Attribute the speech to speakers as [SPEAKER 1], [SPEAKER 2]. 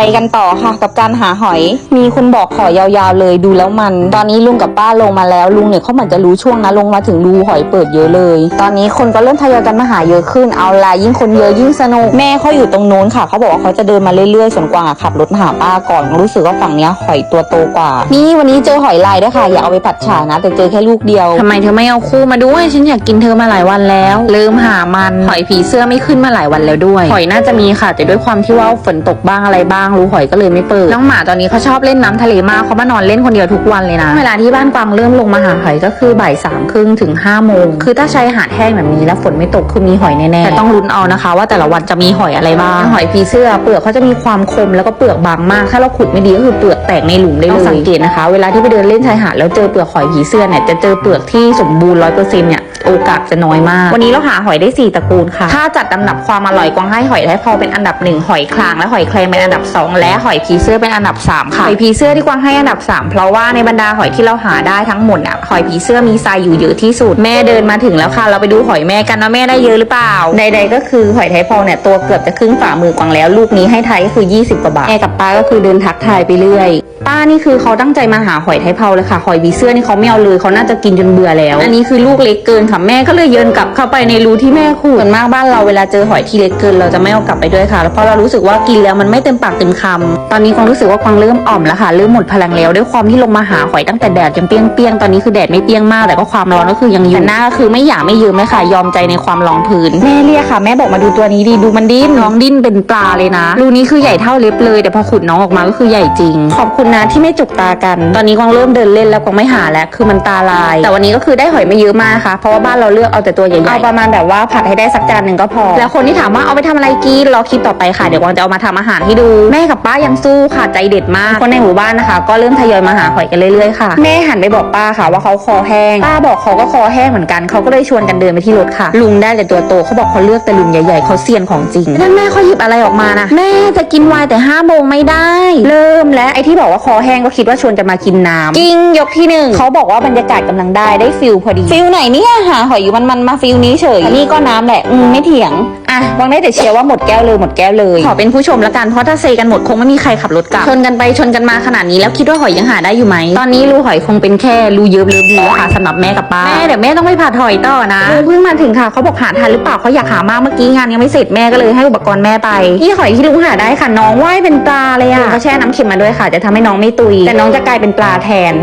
[SPEAKER 1] ไปกันต่อค่ะ กับการหาหอย มีคนบอกขอยาวๆเลยดูแล้วมัน ตอนนี้ลุงกับป้าลงมาแล้วลุงเนี่ยเขาเหมือนจะรู้ช่วงนะลงมาถึงรูหอยเปิดเยอะเลย ตอนนี้คนก็เริ่มทยอยกันมาหาเยอะขึ้นเอาละยิ่งคนเยอะยิ่งสนุกแม่เขาอยู่ตรงโน้นค่ะเขาบอกว่าเขาจะเดินมาเรื่อยๆส่วนกวางอะขับรถมาหาป้าก่อนรู้สึกว่าฝั่งเนี้ยหอยตัวโตกว่า นี่วันนี้เจอหอยลายด้วยค่ะอย่าเอาไปผัดฉานะ แต่เจอแค่ลูกเดียว
[SPEAKER 2] ทำไมเธอไม่เอาคู่มาด้วยฉันอยากกินเธอมาหลายวันแล้วลืมหามันหอยผีเสื้อไม่ขึ้นมาหลายวันแล้วด้วย หอยน่าจะมีค่ะ แต่ด้วยความที่ว่าฝนตกบ้างอะไรบ้างรู้หอยก็เลยไม่เปิด น้องหมาตอนนี้เขาชอบเล่นน้ำทะเลมากเขามานอนเล่นคนเดียวทุกวันเลยนะ เวลาที่บ้านกวางเริ่มลงมาหาหอยก็คือบ่ายสามครึ่งถึงห้าโมงคือถ้าใช้หาดแห้งแบบนี้แล้วฝนไม่ตกคือมีหอยแน่ๆแต่ต้องลุ้นเอานะคะ ว่าแต่ละวันจะมีหอยอะไรบ้างหอยผีเสื้อเปลือกเขาจะมีความคมแล้วก็เปลือกบางมาก ถ้าเราขุดไม่ดีก็คือเปลือกแตกในหลุมได้เลยสังเกตนะคะ เวลาที่ไปเดินเล่นชายหาดแล้วเจอเปลือกหอยผีเสื้อเนี่ยจะเจอเปลือกที่สมบูรณ์ร้อยเปอร์เซ็นต์เนี่ยโอกาสจะน้อยมาก วันนี้เราหาหอยได้ 4ตระกูลค่ะ ถ้าจัดอันดับความอร่อยกวางให้หอยไทยพอเป็นอันดับหนึ่งหอยคลางและหอยแครงเป็นอันดับสองและหอยผีเสื้อเป็นอันดับสามค่ะหอยผีเสื้อที่กวางให้อันดับสามเพราะว่าในบรรดาหอยที่เราหาได้ทั้งหมดอะหอยผีเสื้อมีทรายอยู่เยอะที่สุดแม่เดินมาถึงแล้วค่ะ เราไปดูหอยแม่กันว่าแม่ได้เยอะหรือเปล่าใดๆก็คือหอยไทยพอเนี่ยตัวเกือบจะครึ่งฝ่ามือกวางแล้ว ลูกนี้ให้ไทยก็คือ 20 กว่าบาทแม่กับป้าก็คือเดินทักทายไปเรื่อย ป้านี่คือเขาตั้งใจมาหาหอยไทยเผาเลยค่ะ หอยวีเสื้อนี่เขาไม่เอาเลยเขาน่าจะกินจนเบื่อแล้ว อันนี้คือลูกเล็กเกินค่ะแม่ก็เลยเยินกลับเข้าไปในรูที่แม่ขูดส่วนมากบ้านเราเวลาเจอหอยที่เล็กเกินเราจะไม่เอากลับไปด้วยค่ะแล้วเพราะเรารู้สึกว่ากินแล้วมันไม่เต็มปากเต็มคำตอนนี้ความรู้สึกว่าความเริ่มอ่อมแล้วค่ะเริ่มหมดพลังแล้วด้วยความที่ลงมาหาหอยตั้งแต่แดดยังเปรี้ยงๆตอนนี้คือแดดไม่เปรี้ยงมากแต่ก็ความร้อนก็คือยังอยู่แต่หน้าก็คือไม่หยาไม่เยิ้มเลยค่ะ ยอมใจในความรองพื้นแม่เรียกค่ะแม่บอกมาดูตัวนี้ดีดูมันดิ้นน้องดิ้นเป็นปลาเลยนะรูนี้คือใหญ่เท่าเล็บเลย แต่พอขุดน้องออกมาก็คือใหญ่จริง ขอบคุณนะที่ไม่จุกตากัน ตอนนี้กวางเริ่มเดินเล่นแล้วกวางไม่หาแล้วคือมันตาลาย แต่วันนี้ก็คือได้หอยไม่เยอะมากค่ะ เพราะว่าบ้านเราเลือกเอาแต่ตัวใหญ่ๆเอาประมาณแบบว่าผัดให้ได้สักจานหนึ่งก็พอ แล้วคนที่ถามว่าเอาไปทำอะไรกินรอคลิปต่อไปค่ะเดี๋ยวกวางจะเอามาทำอาหารให้ดู แม่กับป้ายังสู้ค่ะใจเด็ดมากคนในหมู่บ้านนะคะ ก็เริ่มทยอยมาหาหอยกันเรื่อยๆค่ะแม่หันไปบอกป้าค่ะว่าเขาคอแห้งป้าบอกเขาก็คอแห้งเหมือนกันเขาก็เลยชวนกันเดินไปที่รถค่ะ ลุงได้แต่ตัวโตเขาบอกเขาเลือกแต่ลุงใหญ่ๆเขาเซียนของจริงนั่นแม่เขาหยิบอะไรออกมานะแม่จะกินไวน์แต่ห้าโมงไม่ได้ เริ่มและไอที่บอกว่าคอแห้งก็คิดว่าชวนจะมากินน้ำกิ้งยกที่หนึ่งเขาบอกว่าบรรยากาศกำลังได้ได้ฟิลพอดี
[SPEAKER 1] ฟิลไหนเนี่ยหาหอยอยู่มันมันๆมาฟิลนี้เฉย
[SPEAKER 2] นี่ก็น้ำแหละอืมไม่เถียงอะ วางได้แต่เชียร์ว่าหมดแก้วเลยหมดแก้วเลยขอเป็นผู้ชมละกันเพราะถ้าเซกันหมดคงไม่มีใครขับรถกลับชนกันไปชนกันมาขนาดนี้แล้วคิดว่าหอยยังหาได้อยู่ไหมตอนนี้รูหอยคงเป็นแค่รูเยิบเลิฟดีค่ะสำหรับแม่กับป้าแม่เดี๋ยวแม่ต้องไปผ่าหอยต่อนะเพิ่งมาถึงค่ะเขาบอกหาทันหรือเปล่าเขาอยากหามากเมื่อกี้งานยังไม่เสร็จแม่ก็เลยให้อุปกรณ์แม่ไปนี่หอยที่ลุงหาได้ค่ะน้องว่ายเป็นปลาเลยอะเขาแช่น้ำเค็มมาด้วยค่ะ จะทำให้น้องไม่ตุย แต่น้องจะกลายเป็นปลาแทน